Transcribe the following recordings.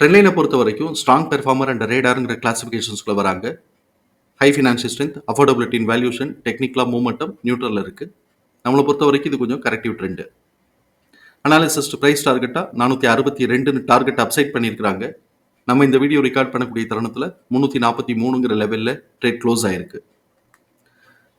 ட்ரெண்ட்லைனை பொறுத்த வரைக்கும் strong performer and ரேடாருங்கிற கிளாஸிஃபிகேஷன்ஸ்குள்ளே வராங்க. High financial strength affordability in valuation டெக்னிக்கலாக மூமெண்டம் நியூட்ரலில் இருக்குது நம்மளை பொறுத்த வரைக்கும் இது கொஞ்சம் கரெக்டிவ் ட்ரெண்டு அனாலிசிஸ்ட் ப்ரைஸ் டார்கெட்டாக நானூற்றி அறுபத்தி ரெண்டுன்னு டார்கெட் அப்சைட் பண்ணியிருக்கிறாங்க. நம்ம இந்த வீடியோ ரெக்கார்ட் பண்ணக்கூடிய தருணத்தில் முந்நூற்றி நாற்பத்தி மூணுங்கிற லெவலில் ட்ரேட் க்ளோஸ் ஆயிருக்கு.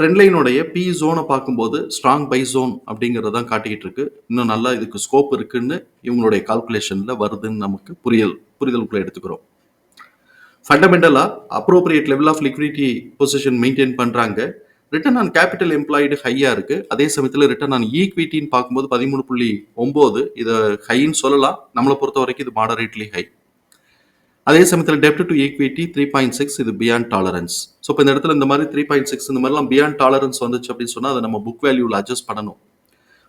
ட்ரெண்ட்லைனுடைய பி ஜோனை பார்க்கும்போது ஸ்ட்ராங் பை ஜோன் அப்படிங்கிறது தான் காட்டிக்கிட்டு இருக்கு. இன்னும் நல்லா இதுக்கு ஸ்கோப் இருக்குன்னு இவங்களுடைய கால்குலேஷனில் வருதுன்னு நமக்கு புரியல் புரிதலுக்குள்ள எடுத்துக்கிறோம். ஃபண்டமெண்டலாக appropriate level of liquidity position maintain பண்ணுறாங்க ரிட்டர்ன் ஆன் கேபிட்டல் எம்ப்ளாய்டு ஹையாக இருக்குது அதே சமயத்தில் ரிட்டர்ன் ஆன் ஈக்விட்டின்னு பார்க்கும்போது பதிமூணு புள்ளி ஒம்பது இதை ஹைன்னு சொல்லலாம். நம்மளை பொறுத்த வரைக்கும் இது மாடரேட்லி ஹை அதே சமயத்தில் டெப்ட் to equity three point six இது பியாண்ட் டாலரன்ஸ் ஸோ இப்போ இந்த இடத்துல இந்த மாதிரி த்ரீ பாயிண்ட் சிக்ஸ் இந்த மாதிரிலாம் பியாண்ட் டாலரன்ஸ் வந்துச்சு அப்படின்னு சொன்னால் அதை நம்ம புக் வேல்யூவில் அட்ஜஸ்ட் பண்ணணும்.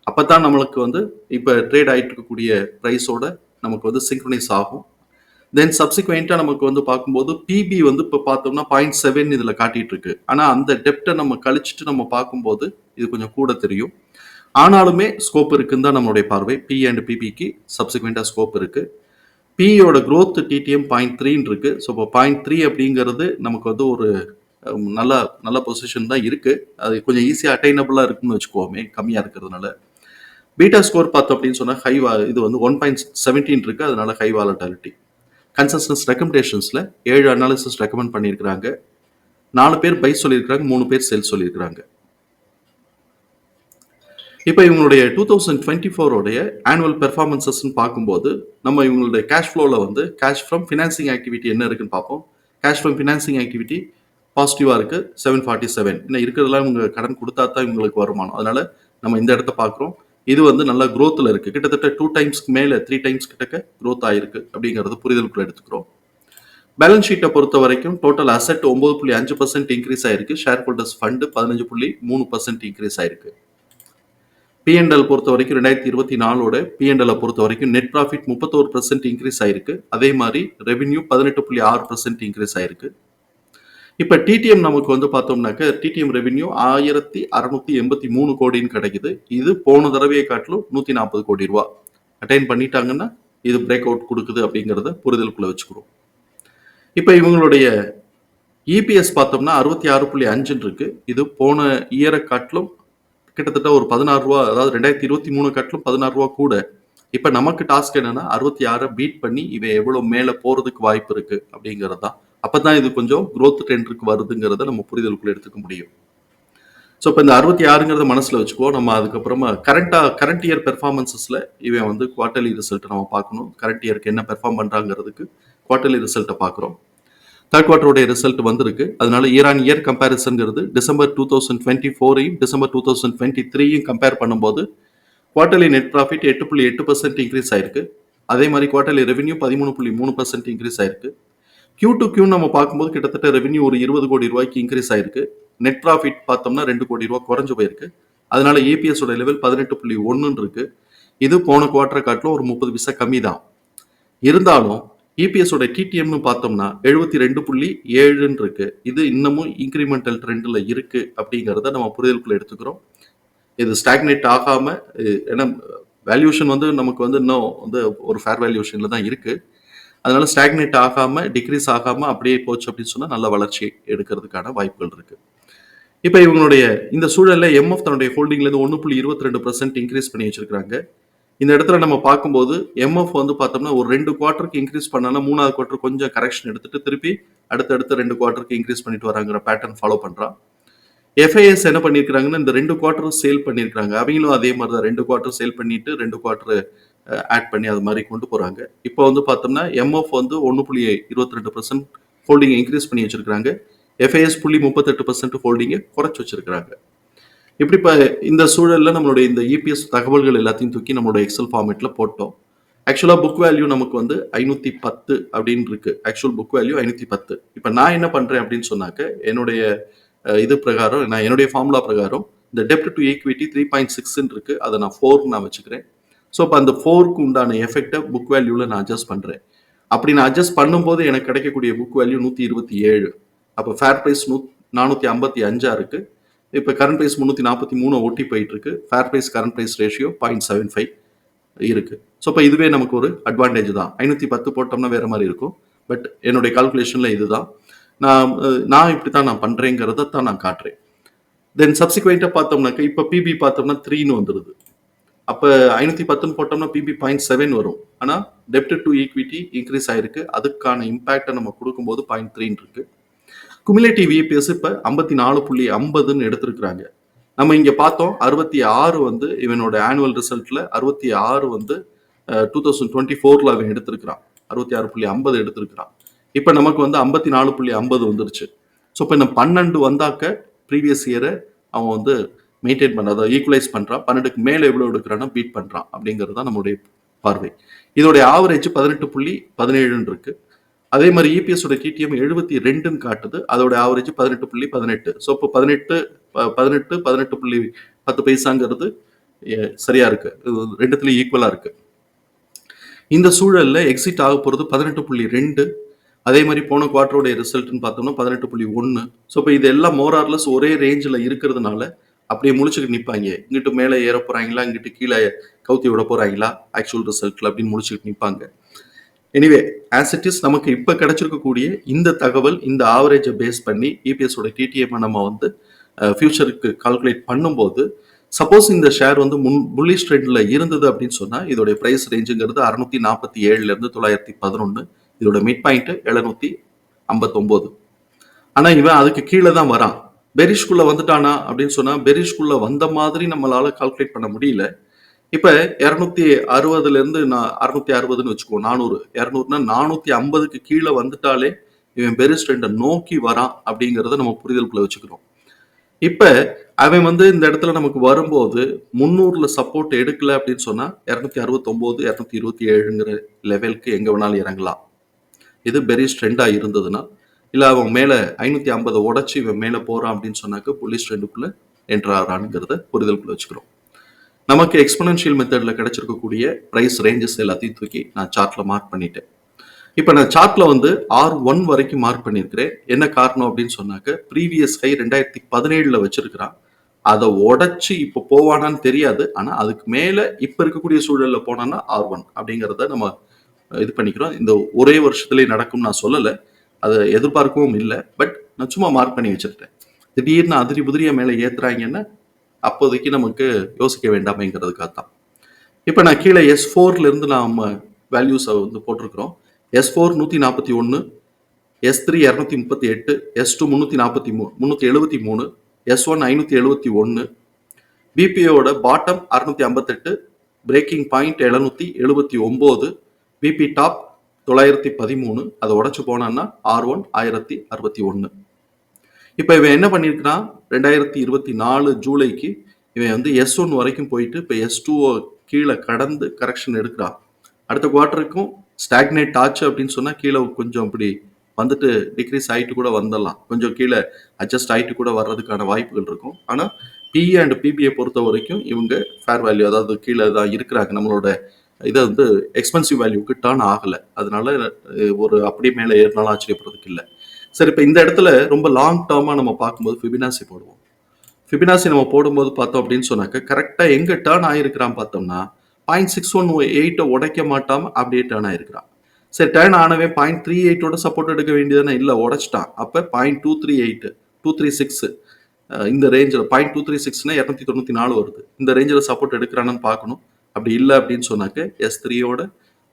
அப்போ தான் நம்மளுக்கு வந்து இப்போ ட்ரேட் ஆகிட்டு இருக்கக்கூடிய ப்ரைஸோட நமக்கு வந்து சிங்க்ரனைஸ் ஆகும். தென் சப்சிக்வெண்ட்டாக நமக்கு வந்து பார்க்கும்போது பிபி வந்து இப்போ பார்த்தோம்னா பாயிண்ட் செவன் இதில் காட்டிகிட்டு இருக்கு. ஆனால் அந்த டெப்டை நம்ம கழிச்சிட்டு நம்ம பார்க்கும்போது இது கொஞ்சம் கூட தெரியும். ஆனாலுமே ஸ்கோப் இருக்குன்னு தான் நம்மளுடைய பார்வை. பி அண்ட் பிபிக்கு சப்சிக்வெண்ட்டாக ஸ்கோப் இருக்குது பியோட க்ரோத் டிடிஎம் பாயிண்ட் த்ரீன்னு இருக்கு. ஸோ இப்போ பாயிண்ட் த்ரீ அப்படிங்கிறது நமக்கு வந்து ஒரு நல்ல நல்ல பொசிஷன் தான் இருக்கு. அது கொஞ்சம் ஈஸியாக அட்டைனபிளாக இருக்குன்னு வச்சுக்கோமே கம்மியாக இருக்கிறதுனால. பீட்டா ஸ்கோர் பார்த்தோம் அப்படின்னு சொன்னால் ஹை வா இது வந்து ஒன் பாயிண்ட் செவன்டீன் இருக்கு. அதனால ஹை வாலட்டாலிட்டி கன்சன்சஸ் ரெக்கமெண்டேஷன்ஸில் ஏழு அனாலிசிஸ் ரெக்கமெண்ட் பண்ணியிருக்கிறாங்க. நாலு பேர் பை சொல்லியிருக்கிறாங்க மூணு பேர் செல் சொல்லியிருக்கிறாங்க. இப்போ இவங்களுடைய டூ தௌசண்ட் டுவெண்ட்டி ஃபோருடைய ஆனுவல் பெர்ஃபார்மன்சஸ்ன்னு பார்க்கும்போது நம்ம இவங்களுடைய கேஷ் ஃப்ளோவில் வந்து கேஷ் ஃப்ரம் ஃபினான்சிங் ஆக்டிவிட்டி என்ன இருக்குன்னு பார்ப்போம். கேஷ் ஃப்ரம் ஃபினான்சிங் ஆக்டிவிட்டி பாசிட்டிவாக இருக்குது செவன் ஃபார்ட்டி செவன் இன்னும் இருக்கிறதெல்லாம் இவங்க கடன் கொடுத்தா தான் இவங்களுக்கு வருமானம். அதனால நம்ம இந்த இடத்த பார்க்குறோம். இது வந்து நல்ல க்ரோத்தில் இருக்குது கிட்டத்தட்ட டூ டைம்ஸ்க்கு மேலே த்ரீ டைம்ஸ் கிட்டக்க க்ரோத் ஆகிருக்கு அப்படிங்கிறது புரிதலுக்குள்ள எடுத்துக்கிறோம். பேலன்ஸ் ஷீட்டை பொறுத்த வரைக்கும் டோட்டல் அசெட் ஒம்பது புள்ளி அஞ்சு பர்சன்ட் இன்க்ரீஸ் ஆயிருக்கு. ஷேர் ஹோல்டர்ஸ் ஃபண்டு பதினஞ்சு புள்ளி மூணு பர்சன்ட் இன்க்ரீஸ் ஆயிருக்கு. பிஎன்எல் பொறுத்த வரைக்கும் ரெண்டாயிரத்தி இருபத்தி நாலோட பிஎன்எல் பொறுத்த வரைக்கும் நெட் ப்ராஃபிட் முப்பத்தோரு பர்சன்ட் இன்க்ரீஸ் ஆயிருக்கு. அதே மாதிரி ரெவென்யூ பதினெட்டு புள்ளி ஆறு பர்சன்ட் இன்க்ரீஸ் ஆயிருக்கு. இப்போ டிடிஎம் நமக்கு வந்து பார்த்தோம்னாக்க டிடிஎம் ரெவென்யூ ஆயிரத்தி அறுநூத்தி எண்பத்தி மூணு கோடின்னு கிடைக்குது. இது போன தடவையை காட்டிலும் நூற்றி நாற்பது கோடி ரூபா. அட்டைன் பண்ணிட்டாங்கன்னா இது பிரேக் அவுட் கொடுக்குது அப்படிங்கிறத புரிதலுக்குள்ள வச்சுக்கிறோம். இப்போ இவங்களுடைய இபிஎஸ் பார்த்தோம்னா அறுபத்தி ஆறு புள்ளி அஞ்சுன்னு இருக்கு. இது போன இயரை காட்டிலும் கிட்டத்தட்ட ஒரு பதினாறு ரூபா அதாவது ரெண்டாயிரத்தி இருபத்தி மூணு காட்டிலும் பதினாறு ரூபா கூட. இப்போ நமக்கு டாஸ்க் என்னன்னா அறுபத்தி ஆறை பீட் பண்ணி இவன் எவ்வளோ மேலே போகிறதுக்கு வாய்ப்பு இருக்கு அப்படிங்கிறது தான். அப்போ தான் இது கொஞ்சம் க்ரோத் ட்ரெண்டுக்கு வருதுங்கிறத நம்ம புரிதலுக்குள்ள எடுத்துக்க முடியும். ஸோ இப்போ இந்த அறுபத்தி ஆறுங்கிறத மனசில் வச்சுக்குவோம் நம்ம அதுக்கப்புறமா கரண்டாக கரண்ட் இயர் பெர்ஃபார்மன்ஸஸில் இவன் வந்து குவார்ட்டர்லி ரிசல்ட்டை நம்ம பார்க்கணும். கரண்ட் இயருக்கு என்ன பெர்ஃபார்ம் பண்ணுறாங்கிறதுக்கு குவார்ட்டர்லி ரிசல்ட்டை பார்க்குறோம். தேர்ட் குவார்டருடைய ரிசல்ட் வந்திருக்கு. அதனால இயர் ஆன் இயர் கம்பேரிசன்ங்கிறது டிசம்பர் டூ தௌசண்ட் டுவெண்ட்டி ஃபோரையும் டிசம்பர் டூ தௌசண்ட் டுவெண்ட்டி த்ரீயும் கம்பேர் பண்ணும்போது குவார்டர்லி நெட் ப்ராஃபிட் எட்டு புள்ளி எட்டு பர்சன்ட் இன்க்ரீஸ் ஆயிருக்கு. அதே மாதிரி குவார்டர்லி ரெவன்யூ பதிமூணு புள்ளி மூணு பர்சன்ட் இன்க்ரீஸ் ஆயிருக்கு. கியூ டு கியூ நம்ம பார்க்கும்போது கிட்டத்தட்ட ரெவென்யூ ஒரு இருபது கோடி ரூபாய்க்கு இன்க்ரீஸ் ஆயிருக்கு. நெட் ப்ராஃபிட் பார்த்தோம்னா ரெண்டு கோடி ரூபாய் குறைஞ்சு போயிருக்கு. அதனால ஏபிஎஸ் உடைய லெவல் பதினெட்டு புள்ளி ஒன்றுன்னு இருக்கு. இது போன குவார்டரை காட்டிலும் ஒரு முப்பது பைசா கம்மி தான் இருந்தாலும் இபிஎஸோட டிடிஎம்னு பார்த்தோம்னா எழுபத்தி ரெண்டு புள்ளி ஏழுன்னு இருக்கு. இது இன்னமும் இன்க்ரிமெண்டல் ட்ரெண்டில் இருக்கு அப்படிங்கிறத நம்ம புரிதலுக்குள்ள எடுத்துக்கிறோம். இது ஸ்டாக்னேட் ஆகாம ஏன்னா வேல்யூஷன் வந்து நமக்கு வந்து இன்னும் வந்து ஒரு ஃபேர் வேல்யூஷன்ல தான் இருக்கு. அதனால ஸ்டாக்னேட் ஆகாம டிக்ரீஸ் ஆகாம அப்படியே போச்சு அப்படின்னு சொன்னால் நல்ல வளர்ச்சி எடுக்கிறதுக்கான வாய்ப்புகள் இருக்கு. இப்போ இவங்களுடைய இந்த சூழலில் எம்எஃப் தன்னுடைய ஹோல்டிங்லேருந்து ஒன்று புள்ளி இருபத்தி ரெண்டு பர்சன்ட் இன்க்ரீஸ் பண்ணி வச்சிருக்காங்க இந்த இடத்துல நம்ம பார்க்கும்போது எம்எஃப் வந்து பார்த்தோம்னா ஒரு ரெண்டு குவார்ட்டருக்கு இன்க்ரீஸ் பண்ணாலும் மூணாவது குவார்ட்டர் கொஞ்சம் கரெக்ஷன் எடுத்துட்டு திருப்பி அடுத்தடுத்து ரெண்டு குவார்ட்டருக்கு இன்க்ரீஸ் பண்ணிட்டு வராங்கிற பேட்டர்ன் ஃபாலோ பண்ணுறான் எஃப்ஐஎஸ் என்ன பண்ணியிருக்கிறாங்கன்னா இந்த ரெண்டு குவார்ட்டரும் சேல் பண்ணியிருக்காங்க அவங்களும் அதே மாதிரி தான் ரெண்டு குவார்ட்டர் சேல் பண்ணிட்டு ரெண்டு குவார்ட்டர் ஆட் பண்ணி அது மாதிரி கொண்டு போகிறாங்க இப்போ வந்து பார்த்தோம்னா எம்எஃப் வந்து ஒன்று புள்ளி இருபத்தி ரெண்டு பர்சன்ட் ஹோல்டிங்கை இன்க்ரீஸ் பண்ணி வச்சிருக்காங்க எஃப்ஐஎஸ் புள்ளி முப்பத்தெட்டு பர்சன்ட் ஹோல்டிங்கை குறைச்சி வச்சிருக்கிறாங்க. இப்படி இப்போ இந்த சூழலில் நம்மளுடைய இந்த இபிஎஸ் தகவல்கள் எல்லாத்தையும் தூக்கி நம்மளோட எக்ஸல் ஃபார்மேட்டில் போட்டோம். ஆக்சுவலாக புக் வேல்யூ நமக்கு வந்து ஐநூற்றி பத்து அப்படின்னு இருக்கு. ஆக்சுவல் புக் வேல்யூ ஐநூற்றி பத்து. இப்போ நான் என்ன பண்ணுறேன் அப்படின்னு சொன்னாக்க என்னுடைய இது பிரகாரம் நான் என்னுடைய ஃபார்முலா பிரகாரம் இந்த டெப்ட் டு ஈக்விட்டி த்ரீ பாயிண்ட் சிக்ஸ்ன்னு இருக்கு. அதை நான் ஃபோர் நான் வச்சுக்கிறேன். ஸோ இப்போ அந்த ஃபோருக்கு உண்டான எஃபெக்டை புக் வேல்யூவில் நான் அட்ஜஸ்ட் பண்ணுறேன் அப்படி நான் அட்ஜஸ்ட் பண்ணும்போது எனக்கு கிடைக்கக்கூடிய புக் வேல்யூ நூற்றி இருபத்தி ஏழு. அப்போ ஃபேர் ப்ரைஸ் நூ நானூற்றி ஐம்பத்தி அஞ்சா இருக்குது இப்போ கரண்ட் ப்ரைஸ் முந்நூற்றி நாற்பத்தி மூணு ஒட்டி போயிட்டு இருக்கு fair price current price ratio point seven five இருக்கு. ஸோ இப்போ இதுவே நமக்கு ஒரு அட்வான்டேஜ் தான். ஐநூற்றி பத்து போட்டோம்னா வேற மாதிரி இருக்கும். பட் என்னுடைய கால்குலேஷனில் இதுதான். நான் நான் இப்படி தான் நான் பண்ணுறேங்கிறத தான் நான் காட்டுறேன். தென் சப்சிக்வெண்ட்டாக பார்த்தோம்னாக்க இப்போ பிபி பார்த்தோம்னா த்ரீன்னு வந்துடுது அப்போ ஐநூற்றி பத்துன்னு போட்டோம்னா பிபி பாயிண்ட் செவன் வரும். ஆனால் டெப்ட் டு ஈக்விட்டி இன்க்ரீஸ் ஆயிருக்கு. அதுக்கான இம்பேக்டை நம்ம கொடுக்கும்போது பாயிண்ட் த்ரீன்னு இருக்குது குமிலேட்டிவ் இபிஎஸ் இப்போ ஐம்பத்தி நாலு புள்ளி ஐம்பதுன்னு எடுத்திருக்கிறாங்க. நம்ம இங்கே பார்த்தோம் அறுபத்தி ஆறு வந்து இவனோட ஆனுவல் ரிசல்ட்டில் அறுபத்தி ஆறு வந்து டூ தௌசண்ட் டுவெண்ட்டி ஃபோரில் அவன் எடுத்திருக்கிறான். அறுபத்தி ஆறு புள்ளி ஐம்பது எடுத்திருக்கிறான். இப்போ நமக்கு வந்து ஐம்பத்தி நாலு புள்ளி ஐம்பது வந்துருச்சு. ஸோ இப்போ இந்த பன்னெண்டு வந்தாக்க ப்ரீவியஸ் இயரை அவன் வந்து மெயின்டைன் பண்ண அதை ஈக்குவலைஸ் பண்ணுறான் பன்னெண்டுக்கு மேலே எவ்வளோ எடுக்கிறானோ பீட் பண்ணுறான் அப்படிங்கிறது தான் நம்மளுடைய பார்வை. இதோடைய ஆவரேஜ் பதினெட்டு புள்ளி பதினேழுன்னு இருக்குது அதே மாதிரி இபிஎஸோட ஓட டிடிஎம் எழுபத்தி ரெண்டுன்னு காட்டுது. அதோட ஆவரேஜ் பதினெட்டு புள்ளி பதினெட்டு. ஸோ இப்போ பதினெட்டு பதினெட்டு பதினெட்டு புள்ளி பத்து பைசாங்கிறது சரியா இருக்கு. இது ரெண்டுத்துலயும் ஈக்குவலா இருக்கு. இந்த சூழல்ல எக்ஸிட் ஆக போறது பதினெட்டு புள்ளி ரெண்டு. அதே மாதிரி போன குவார்டருடைய ரிசல்ட்னு பார்த்தோம்னா பதினெட்டு புள்ளி ஒன்று ஸோ இப்போ இது எல்லாம் மோரார்லஸ் ஒரே ரேஞ்சில் இருக்கிறதுனால அப்படியே முழிச்சுக்கிட்டு நிற்பாங்க இங்கிட்டு மேலே ஏற போறாங்களா? இங்கிட்டு கீழே கவுத்தி விட போகிறாங்களா ஆக்சுவல் ரிசல்ட்டில் அப்படின்னு முடிச்சுக்கிட்டு நிற்பாங்க எனிவே ஆஸ் இட் இஸ் நமக்கு இப்போ கிடைச்சிருக்கக்கூடிய இந்த தகவல் இந்த ஆவரேஜை பேஸ் பண்ணி இபிஎஸோட ஓட டிடிஎம் நம்ம வந்து ஃபியூச்சருக்கு கால்குலேட் பண்ணும்போது சப்போஸ் இந்த ஷேர் வந்து முன் புல்லிஷ் ட்ரெண்டில் இருந்தது அப்படின்னு சொன்னால் இதோடைய ப்ரைஸ் ரேஞ்சுங்கிறது அறுநூத்தி நாற்பத்தி ஏழுலேருந்து தொள்ளாயிரத்தி பதினொன்று இதோட மிட் பாயிண்ட்டு எழுநூத்தி ஐம்பத்தொம்போது. ஆனால் இவன் அதுக்கு கீழே தான் வரான். பெரிஷ்குள்ளே வந்துட்டானா அப்படின்னு சொன்னால் பெரிஷ்குள்ளே வந்த மாதிரி நம்மளால் கால்குலேட் பண்ண முடியல. இப்போ இரநூத்தி அறுபதுலேருந்து நான் அறுநூத்தி அறுபதுன்னு வச்சுக்குவோம் நானூறு. இரநூறுனா நானூற்றி ஐம்பதுக்கு கீழே வந்துட்டாலே இவன் பெரிஸ் ஸ்ட்ரெண்டை நோக்கி வரான் அப்படிங்கிறத நம்ம புரிதலுக்குள்ள வச்சுக்கிறோம். இப்போ அவன் வந்து இந்த இடத்துல நமக்கு வரும்போது முந்நூறுல சப்போர்ட் எடுக்கல அப்படின்னு சொன்னால் இரநூத்தி அறுபத்தொம்போது இரநூத்தி இருபத்தி ஏழுங்கிற லெவலுக்கு எங்கே வேணாலும் இறங்கலாம். இது பெரிய ஸ்ட்ரெண்டாக இருந்ததுன்னா இல்லை அவன் மேலே ஐநூற்றி ஐம்பதை உடச்சி இவன் மேலே போகிறான் அப்படின்னு சொன்னாக்க புலிஸ் ஸ்ட்ரெண்டுக்குள்ளே என்ட்ராகிறான்ங்கிறத புரிதலுக்குள்ள வச்சுக்கிறோம். நமக்கு எக்ஸ்பனன்ஷியல் மெத்தடில் கிடைச்சிருக்கக்கூடிய பிரைஸ் ரேஞ்சஸ் எல்லாத்தையும் தூக்கி நான் சார்ட்டில் மார்க் பண்ணிட்டேன். இப்போ நான் சார்ட்டில் வந்து ஆர் ஒன் வரைக்கும் மார்க் பண்ணியிருக்கிறேன் என்ன காரணம் அப்படின்னு சொன்னாக்க ப்ரீவியஸ் ஹை ரெண்டாயிரத்தி பதினேழில் வச்சிருக்கிறான். அதை உடச்சி இப்போ போவானான்னு தெரியாது. ஆனால் அதுக்கு மேலே இப்போ இருக்கக்கூடிய சூழலில் போனான்னா ஆர் ஒன் அப்படிங்கிறத நம்ம இது பண்ணிக்கிறோம். இந்த ஒரே வருஷத்துலேயே நடக்கும் நான் சொல்லலை. அதை எதிர்பார்க்கவும் இல்லை. பட் நான் சும்மா மார்க் பண்ணி வச்சுருக்கேன் திடீர்னு அதிரி புதிரியா மேலே ஏற்றுறாங்கன்னா அப்போதைக்கு நமக்கு யோசிக்க வேண்டாமேங்கிறதுக்காக தான் இப்போ நான் கீழே எஸ் ஃபோர்லேருந்து நாம் வேல்யூஸை வந்து போட்டிருக்கிறோம். எஸ் ஃபோர் நூற்றி நாற்பத்தி ஒன்று எஸ் த்ரீ இரநூத்தி முப்பத்தி எட்டு எஸ் டூ முந்நூற்றி நாற்பத்தி மூணு முந்நூற்றி எழுபத்தி மூணு எஸ் ஒன் ஐநூற்றி எழுபத்தி ஒன்று பிபிஓட பாட்டம் அறுநூத்தி ஐம்பத்தெட்டு பிரேக்கிங் பாயிண்ட் எழுநூத்தி எழுபத்தி ஒம்பது பிபி டாப் தொள்ளாயிரத்தி பதிமூணு அதை உடச்சி போனான்னா ஆர் ஒன் ஆயிரத்தி அறுபத்தி ஒன்று இப்போ இவன் என்ன பண்ணியிருக்கிறான் ரெண்டாயிரத்தி இருபத்தி நாலு ஜூலைக்கு இவன் வந்து எஸ் ஒன் வரைக்கும் போயிட்டு இப்போ எஸ் டூ கீழே கடந்து கரெக்ஷன் எடுக்கிறான். அடுத்த குவார்ட்டருக்கும் ஸ்டாக்னேட் ஆச்சு அப்படின்னு சொன்னால் கீழே கொஞ்சம் அப்படி வந்துட்டு டிக்ரீஸ் ஆகிட்டு கூட வந்துடலாம். கொஞ்சம் கீழே அட்ஜஸ்ட் ஆகிட்டு கூட வர்றதுக்கான வாய்ப்புகள் இருக்கும். ஆனால் பிஇ அண்ட் பிபிஐ பொறுத்த வரைக்கும் இவங்க ஃபேர் வேல்யூ அதாவது கீழே தான் இருக்கிறாங்க. நம்மளோட இதை வந்து எக்ஸ்பென்சிவ் வேல்யூக்கு டர்ன் ஆகலை. அதனால ஒரு அப்படியே மேலே ஏறினாலும் ஆச்சரியப்படுறதுக்கு இல்லை. சரி இப்போ இந்த இடத்துல ரொம்ப லாங் டேர்மாக நம்ம பார்க்கும்போது ஃபிபினாசி போடுவோம். ஃபிபினாசி நம்ம போடும்போது பார்த்தோம் அப்படின்னு சொன்னாக்க கரெக்டாக எங்கே டேர்ன் ஆகிருக்கிறான் பார்த்தோம்னா பாயிண்ட் சிக்ஸ் ஒன் எயிட்டை உடைக்க மாட்டாமல் அப்படியே டேர்ன் ஆகிருக்கிறான் சரி டேர்ன் ஆனவே பாயிண்ட் த்ரீ எயிட்டோட சப்போர்ட் எடுக்க வேண்டியதுன்னு இல்லை உடச்சிட்டான். அப்போ point two three eight two three six இந்த ரேஞ்சில் பாயிண்ட் டூ த்ரீ சிக்ஸ்னா இரநூத்தி தொண்ணூற்றி நாலு வருது. இந்த ரேஞ்சில் சப்போர்ட் எடுக்கிறானு பார்க்கணும். அப்படி இல்லை அப்படின்னு சொன்னாக்க எஸ் த்ரீயோட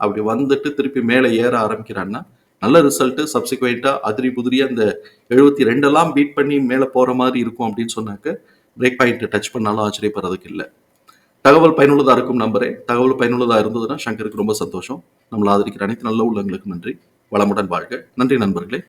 அப்படி வந்துட்டு திருப்பி மேலே ஏற ஆரம்பிக்கிறான்னா நல்ல ரிசல்ட்டு சப்சிக்வெண்ட்டாக அதிரி புதிரியாக அந்த எழுபத்தி ரெண்டெல்லாம் பீட் பண்ணி மேலே போகிற மாதிரி இருக்கும் அப்படின்னு சொன்னாக்க பிரேக் பாயிண்ட் டச் பண்ணாலும் ஆச்சரியப்படுறதுக்கு இல்லை. தகவல் பயனுள்ளதாக இருக்கும் நம்பரே தகவல் பயனுள்ளதாக இருந்ததுன்னா சங்கருக்கு ரொம்ப சந்தோஷம். நம்மளை ஆதரிக்கிற அனைத்து நல்ல உள்ளங்களுக்கு நன்றி. வளமுடன் வாழ்க. நன்றி நண்பர்களே.